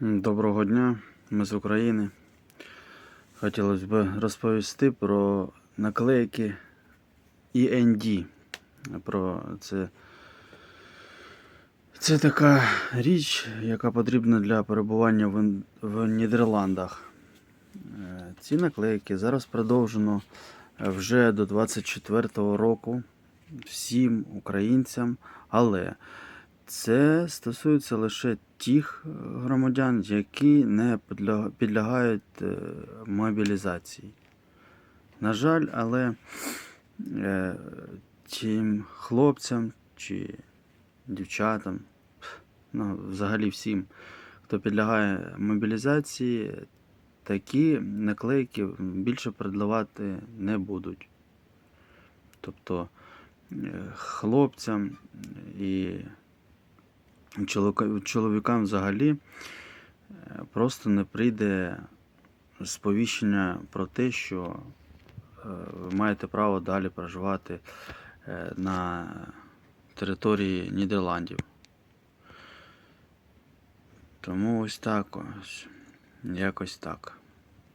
Доброго дня, ми з України. Хотілося б розповісти про наклейки END. Про це, це така річ, яка потрібна для перебування в, Нідерландах. Е, Ці наклейки зараз продовжено вже до 24-го року всім українцям, але це стосується лише тих е, громадян, які не підлягають е, мобілізації. На жаль, але е, тим хлопцям чи дівчатам, ну, взагалі всім, хто підлягає мобілізації, такі наклейки більше продавати не будуть. Тобто хлопцям і чоловікам взагалі е, просто не прийде сповіщення про те, що е, ви маєте право далі проживати е, на території Нідерландів. Тому ось так ось. Якось так.